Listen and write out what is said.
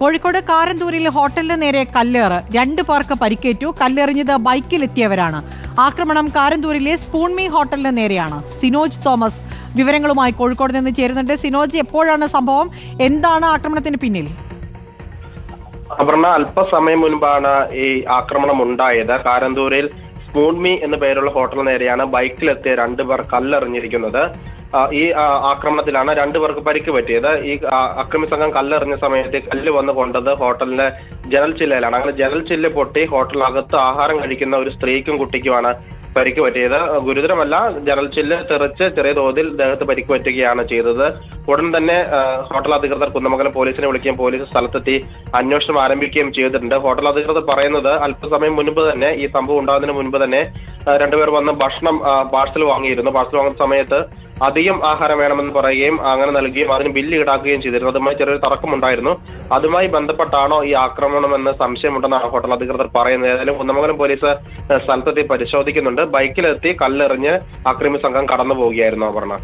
കോഴിക്കോട് കാരന്തൂരിൽ ഹോട്ടലിന് നേരെ കല്ലേറ്. രണ്ടു പേർക്ക് പരിക്കേറ്റു. കല്ലെറിഞ്ഞത് ബൈക്കിലെത്തിയവരാണ്. ആക്രമണം കാരന്തൂരിലെ സ്പൂൺമി ഹോട്ടലിന് നേരെയാണ്. സിനോജ് തോമസ് വിവരങ്ങളുമായി കോഴിക്കോട് നിന്ന് ചേരുന്നുണ്ട്. സിനോജ് എപ്പോഴാണ് സംഭവം? എന്താണ് ആക്രമണത്തിന് പിന്നിൽ? അപർണ അല്പസമയം മുൻപാണ് ഈ ആക്രമണം ഉണ്ടായത്. കാരന്തൂരിൽ സ്പൂൺമി എന്ന പേരുള്ള ഹോട്ടലിന് നേരെയാണ് ബൈക്കിലെത്തിയ രണ്ടുപേർ കല്ലെറിഞ്ഞിരിക്കുന്നത്. ഈ ആക്രമണത്തിലാണ് രണ്ടുപേർക്ക് പരിക്ക് പറ്റിയത്. ഈ അക്രമി സംഘം കല്ലെറിഞ്ഞ സമയത്ത് കല്ല് വന്ന് കൊണ്ടത് ഹോട്ടലിന്റെ ജനൽ ചില്ലയിലാണ്. അങ്ങനെ ജനൽ ചില്ല് പൊട്ടി ഹോട്ടലിനകത്ത് ആഹാരം കഴിക്കുന്ന ഒരു സ്ത്രീക്കും കുട്ടിക്കുമാണ് പരിക്ക് പറ്റിയത്. ഗുരുതരമല്ല ജനൽ ചില്ല് തെറിച്ച് ചെറിയ തോതിൽ ദേഹത്ത് പരിക്ക് പറ്റുകയാണ് ചെയ്തത്. ഉടൻ തന്നെ ഹോട്ടൽ അധികൃതർ കുന്നമംഗലം പോലീസിനെ വിളിക്കുകയും പോലീസ് സ്ഥലത്തെത്തി അന്വേഷണം ആരംഭിക്കുകയും ചെയ്തിട്ടുണ്ട്. ഹോട്ടൽ അധികൃതർ പറയുന്നത് അല്പസമയം മുൻപ് തന്നെ ഈ സംഭവം ഉണ്ടാകുന്നതിന് മുൻപ് തന്നെ രണ്ടുപേർ വന്ന് ഭക്ഷണം പാഴ്സൽ വാങ്ങിയിരുന്നു. പാഴ്സൽ വാങ്ങുന്ന സമയത്ത് അധികം ആഹാരം വേണമെന്ന് പറയുകയും അങ്ങനെ നൽകുകയും അതിന് ബില്ല് ഈടാക്കുകയും ചെയ്തിരുന്നു. അതുമായി ചെറിയൊരു തർക്കമുണ്ടായിരുന്നു. അതുമായി ബന്ധപ്പെട്ടാണോ ഈ ആക്രമണമെന്ന് സംശയമുണ്ടെന്നാണ് ഹോട്ടൽ അധികൃതർ പറയുന്നത്. ഏതായാലും കുന്നമംഗലം പോലീസ് സ്ഥലത്തെത്തി പരിശോധിക്കുന്നുണ്ട്. ബൈക്കിലെത്തി കല്ലെറിഞ്ഞ് അക്രമി സംഘം കടന്നു പോവുകയായിരുന്നു അപർണ.